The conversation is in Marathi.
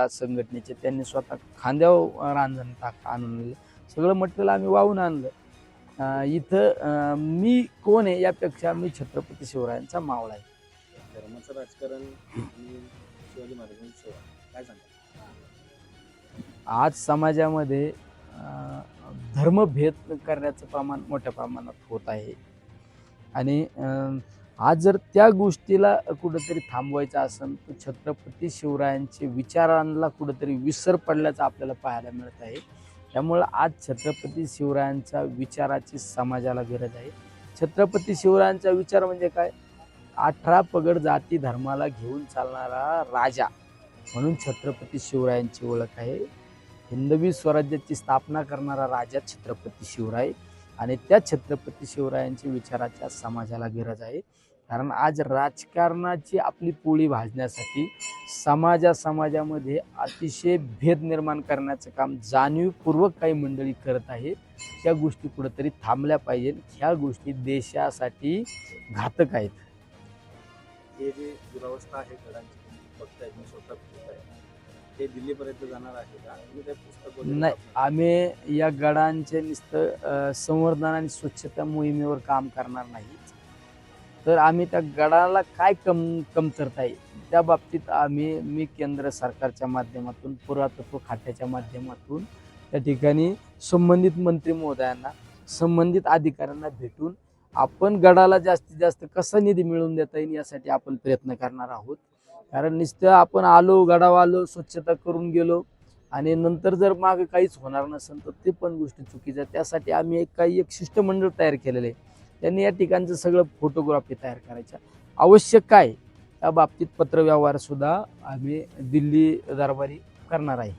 या संघटनेचे त्यांनी स्वतः खांद्यावर रांजण टाक आणून आणलं. सगळं मटेरियल आम्ही वाहून आणलं. इथं मी कोण आहे यापेक्षा मी छत्रपती शिवरायांचा मावळा आहे. धर्माचं राजकारण शिवाजी महाराजांची सेवा. काय सांगता आज समाजामध्ये धर्मभेद करण्याचं प्रमाण मोठ्या प्रमाणात होत आहे. आणि आज जर त्या गोष्टीला कुठंतरी थांबवायचं असेल तर छत्रपती शिवरायांचे विचारांना कुठंतरी विसर पडल्याचं आपल्याला पाहायला मिळत आहे. त्यामुळं आज छत्रपती शिवरायांच्या विचाराची समाजाला गरज आहे. छत्रपती शिवरायांचा विचार म्हणजे काय? अठरा पगड जाती धर्माला घेऊन चालणारा राजा म्हणून छत्रपती शिवरायांची ओळख आहे. हिंदवी स्वराज्याची स्थापना करणारा राजा छत्रपती शिवराय आणि त्या छत्रपती शिवरायांच्या विचाराच्या समाजाला गरज आहे. कारण आज राजकारणाची आपली पोळी भाजण्यासाठी समाजा समाजामध्ये अतिशय भेद निर्माण करण्याचं काम जाणीवपूर्वक काही मंडळी करत आहेत. त्या गोष्टी कुठंतरी थांबल्या पाहिजेत. ह्या गोष्टी देशासाठी घातक आहेत. हे जे दुरावस्था आहे बघताय मी स्वतः ते दिल्लीपर्यंत जाणार आहे का? तुम्ही ते पुस्तक वगैरे नाही? आम्ही या गडांचे नुसतं संवर्धन आणि स्वच्छता मोहिमेवर काम करणार नाही. तर आम्ही त्या गडाला काय कम कमतरता आहे त्या बाबतीत आम्ही मी केंद्र सरकारच्या माध्यमातून पुरातत्व खात्याच्या माध्यमातून त्या ठिकाणी संबंधित मंत्री महोदयांना संबंधित अधिकाऱ्यांना भेटून आपण गडाला जास्तीत जास्त कसा निधी मिळवून देता येईल यासाठी आपण प्रयत्न करणार आहोत. कारण नुसतं आपण आलो गडावर आलो स्वच्छता करून गेलो आणि नंतर जर मागे काहीच होणार नसेल तर ते पण गोष्टी चुकीच्या त्यासाठी आम्ही एक काही एक शिष्टमंडळ तयार केलेलं आहे. त्यांनी या ठिकाणचं सगळं फोटोग्राफी तयार करायच्या आवश्यक काय? त्या बाबतीत पत्रव्यवहारसुद्धा आम्ही दिल्ली दरबारी करणार आहे.